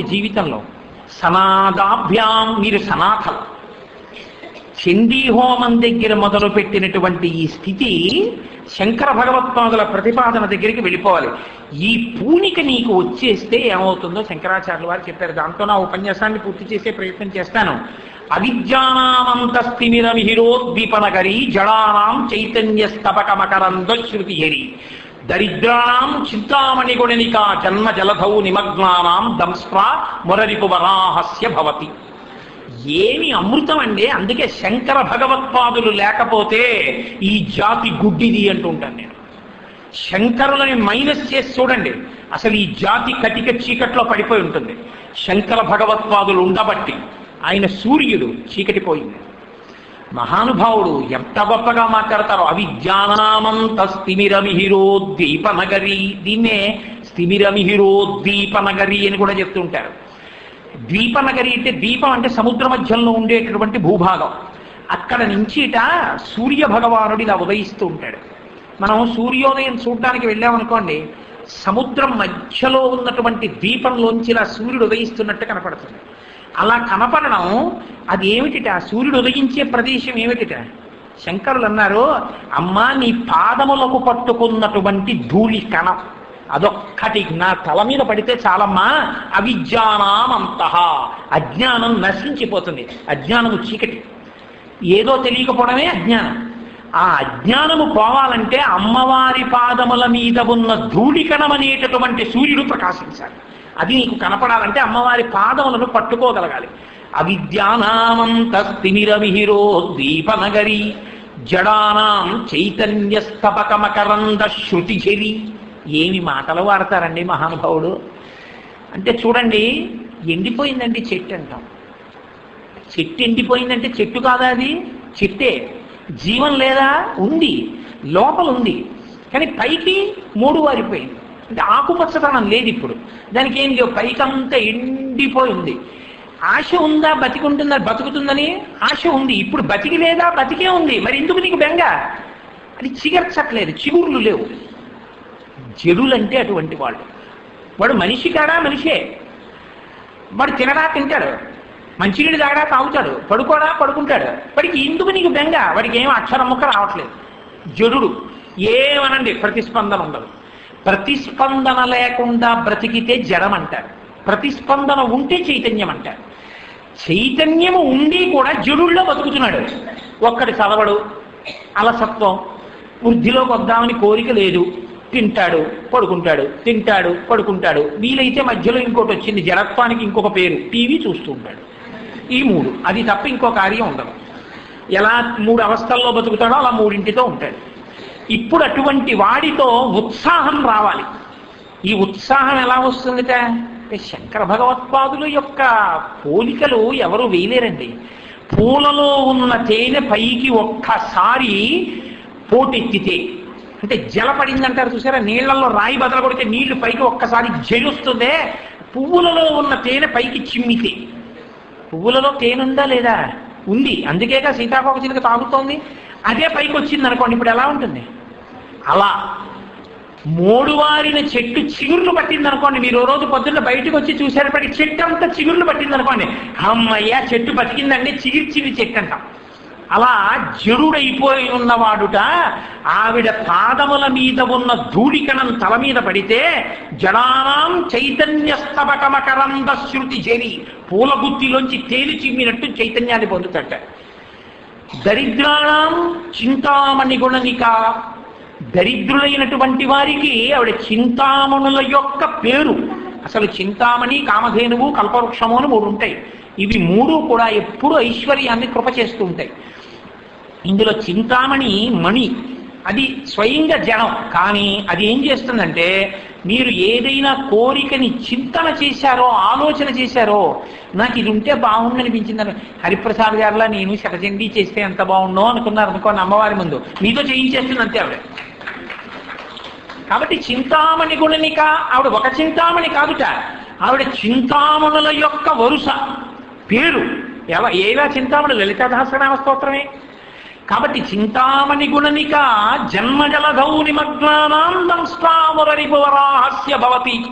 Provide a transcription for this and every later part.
జీవితంలో సనాదాభ్యాం మీరు సనాథం చండీ హోమం దగ్గర మొదలుపెట్టినటువంటి ఈ స్థితి శంకర భగవత్పాదుల ప్రతిపాదన దగ్గరికి వెళ్ళిపోవాలి. ఈ పూనిక నీకు వచ్చేస్తే ఏమవుతుందో శంకరాచార్యులు వారు చెప్పారు. దాంతో నా ఉపన్యాసాన్ని పూర్తి చేసే ప్రయత్నం చేస్తాను. అవిద్యానామంతస్తిమిరమిహిరోద్దీపనగరి జడానాం చైతన్య స్తపకమకరందో శృతి హరి దరిద్రాణం చింతామణి గుణనికా జన్మ జలధౌ నిమగ్నానాం దంస్ప్రా మురరిపు వరాహస్య భవతి. ఏమి అమృతం అండి అందుకే శంకర భగవత్పాదులు లేకపోతే ఈ జాతి గుడ్డిది అంటుంటాను నేను. శంకరులని మైనస్ చేసి చూడండి. అసలు ఈ జాతి కటిక చీకట్లో పడిపోయి ఉంటుంది. శంకర భగవత్పాదులు ఉండబట్టి ఆయన సూర్యుడు చీకటిపోయింది మహానుభావుడు ఎంత గొప్పగా మాట్లాడతారో అవిజ్ఞానామంత స్థిమిరమిహిరోద్దీపనగరి దీన్నే స్థిమిరమిహిరోద్దీపనగరి అని కూడా చెప్తుంటారు. ద్వీపనగరి అంటే ద్వీపం అంటే సముద్ర మధ్యంలో ఉండేటటువంటి భూభాగం. అక్కడ నుంచిట సూర్య భగవానుడు ఇలా ఉదయిస్తూ ఉంటాడు. మనం సూర్యోదయం చూడడానికి వెళ్ళామనుకోండి సముద్రం మధ్యలో ఉన్నటువంటి ద్వీపంలోంచి ఇలా సూర్యుడు ఉదయిస్తున్నట్టు కనపడుతుంది. అలా కనపడడం అది ఏమిటిట? సూర్యుడు ఉదయించే ప్రదేశం ఏమిటిట? శంకరులు అన్నారు అమ్మా నీ పాదములకు పట్టుకున్నటువంటి ధూళి కణం. అదొక్కటి నా తల మీద పడితే చాలమ్మా అవిజ్ఞానామంత అజ్ఞానం నశించిపోతుంది. అజ్ఞానము చీకటి. ఏదో తెలియకపోవడమే అజ్ఞానం. ఆ అజ్ఞానము పోవాలంటే అమ్మవారి పాదముల మీద ఉన్న ధూళికణం అనేటటువంటి సూర్యుడు ప్రకాశించాలి. అది నీకు కనపడాలంటే అమ్మవారి పాదములను పట్టుకోగలగాలి. అవిద్యానామంత దీపనగరి జడానాం చైతన్య స్తపకమకరంద శృతిఝరి ఏమి మాటలు వాడతారండి మహానుభావుడు? అంటే చూడండి ఎండిపోయిందండి చెట్టు అంటాం. చెట్టు ఎండిపోయిందంటే చెట్టు కాదా అది? చెట్టే. జీవం లేదా? ఉంది. లోపల ఉంది. కానీ పైకి మూడు వారిపోయింది. అంటే ఆకుపచ్చతనం లేదు ఇప్పుడు. దానికి ఏం లేవు పైకంతా ఎండిపోయి ఉంది. ఆశ ఉందా బతికుంటుందా బతుకుతుందని ఆశ ఉంది. ఇప్పుడు బతికి లేదా బతికే ఉంది. మరి ఎందుకు నీకు బెంగ? అది చిగర్చట్లేదు చిగుర్లు లేవు. జడులంటే అటువంటి వాళ్ళు. వాడు మనిషి కాడా మనిషే? వాడు తినడా తింటాడు. మంచినీళ్ళు తాగడా తాగుతాడు. పడుకోడా పడుకుంటాడు. వాడికి ఎందుకు నీకు బెంగ? వాడికి ఏం అక్షరం ముక్క రావట్లేదు. జడుడు. ఏమనండి ప్రతిస్పందన ఉండదు. ప్రతిస్పందన లేకుండా బ్రతికితే జడం అంటారు ప్రతిస్పందన ఉంటే చైతన్యం అంటారు చైతన్యము ఉండి కూడా జడుల్లో బతుకుతున్నాడు. ఒక్కడి చదవడు అలసత్వం వృద్ధిలోకి వద్దామని కోరిక లేదు. తింటాడు పడుకుంటాడు తింటాడు పడుకుంటాడు. వీలైతే మధ్యలో ఇంకోటి వచ్చింది జడత్వానికి ఇంకొక పేరు టీవీ చూస్తూ ఉంటాడు. ఈ మూడు. అది తప్ప ఇంకో కార్యం ఉండదు. ఎలా మూడు అవస్థల్లో బతుకుతాడో అలా మూడింటితో ఉంటాడు. ఇప్పుడు అటువంటి వాడితో ఉత్సాహం రావాలి. ఈ ఉత్సాహం ఎలా వస్తుందిట? అంటే శంకర భగవత్పాదుల యొక్క పోలికలు ఎవరు వేయలేరండి. పూలలో ఉన్న తేనె పైకి ఒక్కసారి పోటెత్తితే అంటే జల పడిందంటారు చూసారా? నీళ్ళలో రాయి బదల కొడితే నీళ్ళు పైకి ఒక్కసారి జలుస్తుందే. పువ్వులలో ఉన్న తేనె పైకి చిమ్మితే. పువ్వులలో తేనె ఉందా లేదా? ఉంది. అందుకేగా సీతాకోక చిలుక తాగుతోంది. అదే పైకి వచ్చింది అనుకోండి ఇప్పుడు ఎలా ఉంటుంది? అలా మోడువారిన చెట్టు చిగుర్లు పట్టింది అనుకోండి మీరు రోజు పొద్దున్న బయటకు వచ్చి చూసేటప్పటికి చెట్టు అంతా చిగుర్లు పట్టింది అనుకోండి అమ్మయ్య చెట్టు బతికిందండి చిగిర్చింది చెట్టు అంటాం. అలా జరుడైపోయి ఉన్నవాడుట ఆవిడ పాదముల మీద ఉన్న ధూళికణం తల మీద పడితే జనానాం చైతన్య స్తబకమకరంద శృతి జరి పూలగుత్తిలోంచి తేలి చిమ్మినట్టు చైతన్యాన్ని పొందుతట. దరిద్రాణం చింతామణి గుణనిక దరిద్రులైనటువంటి వారికి ఆవిడ చింతామణుల యొక్క పేరు. అసలు చింతామణి కామధేనువు కల్పవృక్షము అని మూడు ఉంటాయి. ఇవి మూడు కూడా ఎప్పుడు ఐశ్వర్యాన్ని కృప చేస్తూ ఉంటాయి. ఇందులో చింతామణి మణి. అది స్వయంగా జనం. కానీ అది ఏం చేస్తుందంటే మీరు ఏదైనా కోరికని చింతన చేశారో ఆలోచన చేశారో నాకు ఇది ఉంటే బాగుందనిపించిందని హరిప్రసాద్ గారిలా నేను శతచండీ చేస్తే ఎంత బాగుండో అనుకున్నారు అనుకోని అమ్మవారి ముందు. మీతో చేయించేస్తుంది అంతే ఆవిడ. కాబట్టి చింతామణి గుణనిక ఆవిడ ఒక చింతామణి కాదుట. ఆవిడ చింతామణుల యొక్క వరుస పేరు. ఎలా ఏలా చింతామణి లలితాదాసనామ స్తోత్రమే. కాబట్టి చింతామణి గుణనిక జన్మజలధౌ నిమగ్నానాం దంష్టామురరిపువరాహస్య భవతి.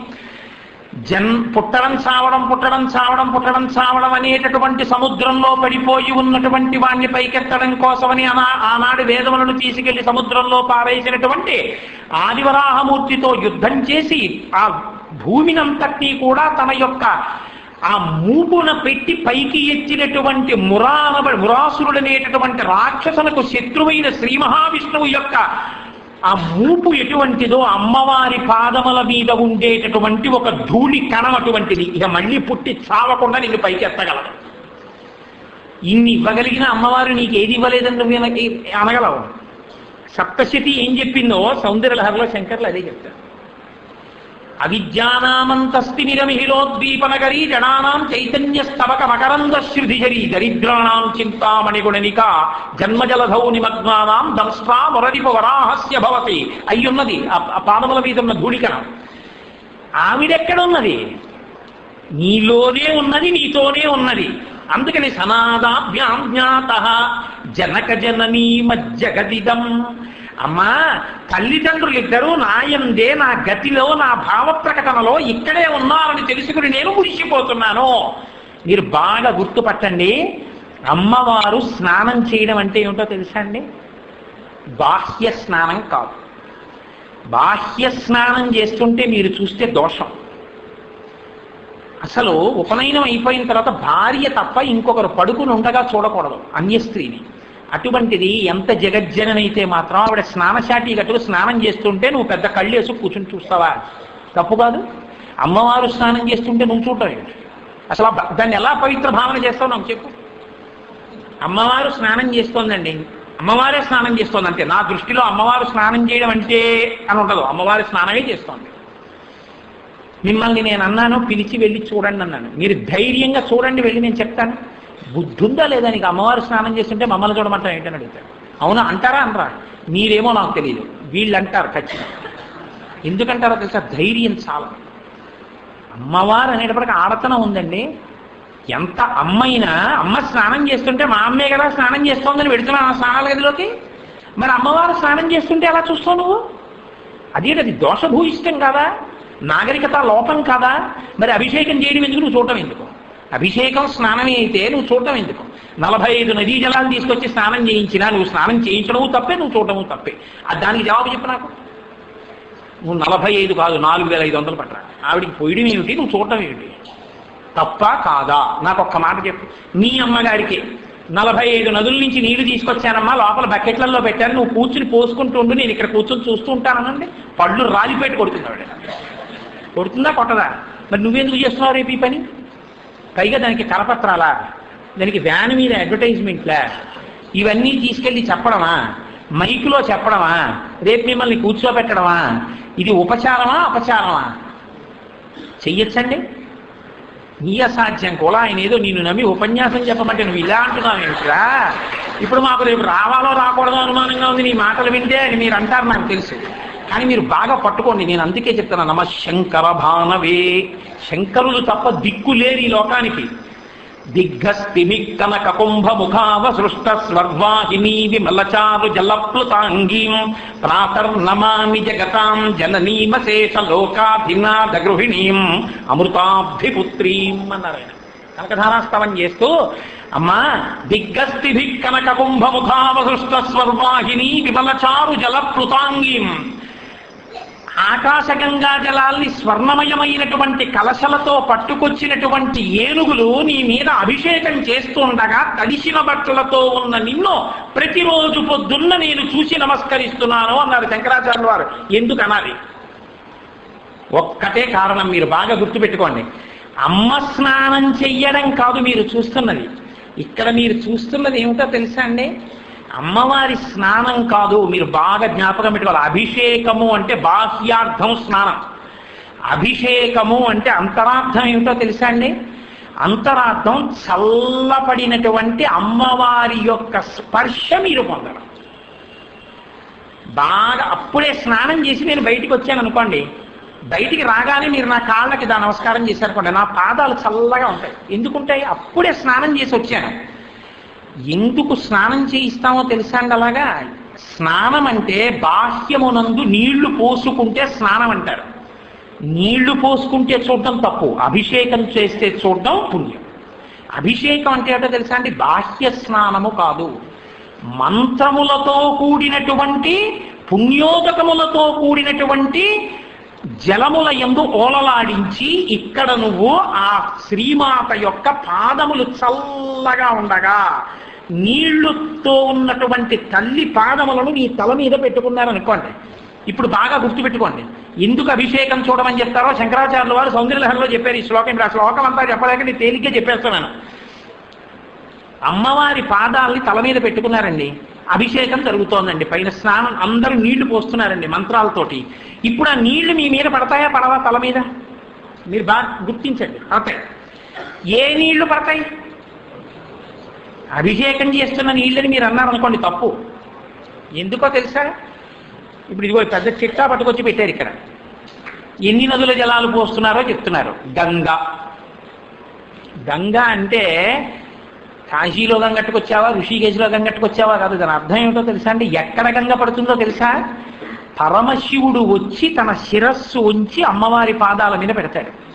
జన్ పుట్టడం చావడం పుట్టడం చావడం పుట్టడం చావడం అనేటటువంటి సముద్రంలో పడిపోయి ఉన్నటువంటి వాణ్ణి పైకెత్తడం కోసమని అనా ఆనాడు వేదములను తీసుకెళ్ళి సముద్రంలో పారేసినటువంటి ఆదివరాహమూర్తితో యుద్ధం చేసి ఆ భూమినంతటి కూడా తన యొక్క ఆ మూపున పెట్టి పైకి ఎత్తినటువంటి మురానబ మురాసురుడనేటటువంటి రాక్షసులకు శత్రువైన శ్రీ మహావిష్ణువు యొక్క ఆ మూపు ఎటువంటిదో అమ్మవారి పాదముల మీద ఉండేటటువంటి ఒక ధూళి కణం అటువంటిది. ఇక మళ్ళీ పుట్టి చావకుండా నిన్ను పైకి ఎత్తగలదు ఇన్ని ఇవ్వగలిగిన అమ్మవారు నీకు ఏది ఇవ్వలేదని నువ్వు నాకు అనగలవు? సప్తశతి ఏం చెప్పిందో సౌందర్యలహరిలో శంకర్లు అదే చెప్తారు. అవిద్యానామంతస్తి నిరమిహిలోద్వీపనగరీ జనానాం చైతన్య స్తవక మకరంద శృధిజరి దరిద్రాణాం చింతామణిగుణనిక జన్మజలధౌ నిమగ్నానాం దంష్ట్రా వరదిప వరాహస్య భవతి. అయ్యున్నది ఆ- పాదముల మీద ఉన్న ధూళికన ఆవిడెక్కడున్నది? నీలోనే ఉన్నది నీతోనే ఉన్నది. అందుకని సనాదాభ్యాం జ్ఞాత. జనక జననీ మజ్జగదిదం. అమ్మా తల్లిదండ్రులు ఇద్దరూ నాయందే నా గతిలో నా భావ ప్రకటనలో ఇక్కడే ఉన్నారని తెలుసుకుని నేను మురిసిపోతున్నాను. మీరు బాగా గుర్తుపట్టండి అమ్మవారు స్నానం చేయడం అంటే ఏమిటో తెలుసా అండి? బాహ్య స్నానం కాదు. బాహ్య స్నానం చేస్తుంటే మీరు చూస్తే దోషం. అసలు ఉపనయనం అయిపోయిన తర్వాత భార్య తప్ప ఇంకొకరు పడుకుని ఉండగా చూడకూడదు అన్య స్త్రీని అటువంటిది ఎంత జగజ్జననైతే మాత్రం ఆవిడ స్నానశాటి గట్టుకు స్నానం చేస్తుంటే నువ్వు పెద్ద కళ్ళు వేసి కూర్చుని చూస్తావా? తప్పు కాదు. అమ్మవారు స్నానం చేస్తుంటే నువ్వు చూడటం అసలు దాన్ని ఎలా పవిత్ర భావన చేస్తావు నాకు చెప్పు. అమ్మవారు స్నానం చేస్తోందండి. అమ్మవారే స్నానం చేస్తోంది అంతే. నా దృష్టిలో అమ్మవారు స్నానం చేయడం అంటే అని ఉండదు. అమ్మవారి స్నానమే చేస్తోంది. మిమ్మల్ని నేను అన్నాను పిలిచి వెళ్ళి చూడండి అన్నాను. మీరు ధైర్యంగా చూడండి వెళ్ళి నేను చెప్తాను. బుద్ధి ఉందా లేదా నీకు అమ్మవారు స్నానం చేస్తుంటే మమ్మల్ని చూడమంటాం ఏంటని అడుగుతాడు. అవునా? అంటారా? అనరా. మీరేమో నాకు తెలియదు వీళ్ళు అంటారు ఖచ్చితంగా. ఎందుకంటారో తెలుసా? ధైర్యం చాలా. అమ్మవారు అనేటప్పటికి ఆడతనం ఉందండి. ఎంత అమ్మైనా అమ్మ స్నానం చేస్తుంటే మా అమ్మే కదా స్నానం చేస్తోందని పెడుతున్నాను ఆ స్నానాల గదిలోకి? మరి అమ్మవారు స్నానం చేస్తుంటే ఎలా చూస్తావు నువ్వు? అదేంటది దోషభూయిష్టం కాదా? నాగరికత లోపం కాదా? మరి అభిషేకం చేయడం ఎందుకు? నువ్వు చూడటం ఎందుకు? అభిషేకం స్నానమే అయితే నువ్వు చూడటం ఎందుకు? నలభై ఐదు నదీ జలాలు తీసుకొచ్చి స్నానం చేయించినా నువ్వు స్నానం చేయించడము తప్పే నువ్వు చూడటము తప్పే. అది దానికి జవాబు చెప్పు నాకు. నువ్వు నలభై ఐదు కాదు నాలుగు వేల ఐదు వందలు పట్టరా ఆవిడికి పోయడం ఏమిటి? నువ్వు చూడటం ఏమిటి? తప్ప కాదా? నాకు ఒక్క మాట చెప్పు. నీ అమ్మగారికి నలభై ఐదు నదుల నుంచి నీళ్ళు తీసుకొచ్చానమ్మా లోపల బకెట్లలో పెట్టాను నువ్వు కూర్చుని పోసుకుంటుండు నేను ఇక్కడ కూర్చొని చూస్తూ ఉంటానండి పళ్ళు రాలిపెట్టి కొడుతుంది ఆవిడ. కొడుతుందా కొట్టదా? మరి నువ్వెందుకు చేస్తున్నావు రేపు ఈ పని? పైగా దానికి కరపత్రాలా? దానికి వ్యాన్ మీద అడ్వర్టైజ్మెంట్లా ఇవన్నీ తీసుకెళ్ళి చెప్పడమా? మైకులో చెప్పడమా? రేపు మిమ్మల్ని కూర్చోబెట్టడమా? ఇది ఉపచారమా అపచారమా? చెయ్యొచ్చండి. నీ అసాధ్యం కూడా ఆయన ఏదో నేను నమ్మి ఉపన్యాసం చెప్పమంటే నువ్వు ఇలా అంటున్నావు ఏమిట్రా? ఇప్పుడు మాకు రేపు రావాలో రాకూడదో అనుమానంగా ఉంది నీ మాటలు వింటే అని మీరు అంటారు నాకు తెలుసు. కానీ మీరు బాగా పట్టుకోండి. నేను అందుకే చెప్తాను నమ శంకర భానవే. శంకరులు తప్ప దిక్కు లేని లోకానికి. దిగ్గస్తిమి కనక కుంభ ముఖావ సృష్ట స్వర్వాహినీ విమలచారు జలప్లుతాంగీం. ప్రాతర్నమామి జగతాం జననీమశేష లోకాభినాద గృహిణీం. అమృతాభిపుత్రీం అన్నారాయణ. కనకధారాస్తవం చేస్తూ అమ్మా దిగ్గస్తిభి కనక కుంభ ముఖావ సృష్ట విమలచారు జలప్లుతాంగీం. ఆకాశగంగా జలాల్ని స్వర్ణమయమైనటువంటి కలశలతో పట్టుకొచ్చినటువంటి ఏనుగులు నీ మీద అభిషేకం చేస్తుండగా తడిసిన బట్టలతో ఉన్న నిన్ను ప్రతిరోజు పొద్దున్న నేను చూసి నమస్కరిస్తున్నాను అన్నారు శంకరాచార్యుల వారు. ఎందుకు అనాలి? ఒక్కటే కారణం మీరు బాగా గుర్తుపెట్టుకోండి. అమ్మ స్నానం చెయ్యడం కాదు మీరు చూస్తున్నది. ఇక్కడ మీరు చూస్తున్నది ఏమిటో తెలుసా అండి? అమ్మవారి స్నానం కాదు మీరు బాగా జ్ఞాపకం పెట్టుకోవాలి. అభిషేకము అంటే బాహ్యార్థం స్నానం. అభిషేకము అంటే అంతరార్థం ఏమిటో తెలుసా అండి? అంతరార్థం చల్లపడినటువంటి అమ్మవారి యొక్క స్పర్శ మీరు పొందడం. బాగా అప్పుడే స్నానం చేసి నేను బయటికి వచ్చాను అనుకోండి. బయటికి రాగానే మీరు నా కాళ్ళకి దా నమస్కారం చేశారనుకోండి నా పాదాలు చల్లగా ఉంటాయి. ఎందుకుంటాయి? అప్పుడే స్నానం చేసి వచ్చాను. ఎందుకు స్నానం చేయిస్తామో తెలుసా అండి అలాగా? స్నానం అంటే బాహ్యమునందు నీళ్ళు పోసుకుంటే స్నానం అంటారు. నీళ్ళు పోసుకుంటే చూడడం తప్పు అభిషేకం చేస్తే చూడడం పుణ్యం. అభిషేకం అంటే ఏంటో తెలుసా అండి? బాహ్య స్నానము కాదు. మంత్రములతో కూడినటువంటి పుణ్యోదకములతో కూడినటువంటి జలముల ఎందు ఓలలాడించి ఇక్కడ నువ్వు ఆ శ్రీమాత యొక్క పాదములు చల్లగా ఉండగా నీళ్ళుతో ఉన్నటువంటి తల్లి పాదములను నీ తల మీద పెట్టుకున్నారనుకోండి. ఇప్పుడు బాగా గుర్తుపెట్టుకోండి ఎందుకు అభిషేకం చూడమని చెప్తారో శంకరాచార్యుల వారు సౌందర్యలహరిలో చెప్పారు ఈ శ్లోకం. ఇప్పుడు ఆ శ్లోకం అంతా చెప్పలేక నేను తేలిగ్గా చెప్పేస్తున్నాను. అమ్మవారి పాదాలని తల మీద పెట్టుకున్నారండి. అభిషేకం జరుగుతోందండి. పైన స్నానం అందరూ నీళ్ళు పోస్తున్నారండి మంత్రాలతోటి. ఇప్పుడు ఆ నీళ్ళు మీ మీద పడతాయా పడవా తల మీద? మీరు బాగా గుర్తించండి. పడతాయి. ఏ నీళ్ళు పడతాయి? అభిషేకం చేస్తున్న నీళ్ళని మీరు అన్నారనుకోండి తప్పు. ఎందుకో తెలుసా? ఇప్పుడు ఇదిగో పెద్ద చిట్టా పట్టుకొచ్చి పెట్టారు ఇక్కడ. ఎన్ని నదుల జలాలు పోస్తున్నారో చెప్తున్నారు. గంగా. గంగా అంటే కాశీలో గంగట్టుకొచ్చావా ఋషికేశ్లో గంగట్టుకొచ్చావా కాదు దాని అర్థం ఏమిటో తెలుసా అండి? ఎక్కడ గంగ పడుతుందో తెలుసా? పరమశివుడు వచ్చి తన శిరస్సు ఉంచి అమ్మవారి పాదాల మీద పెడతాడు.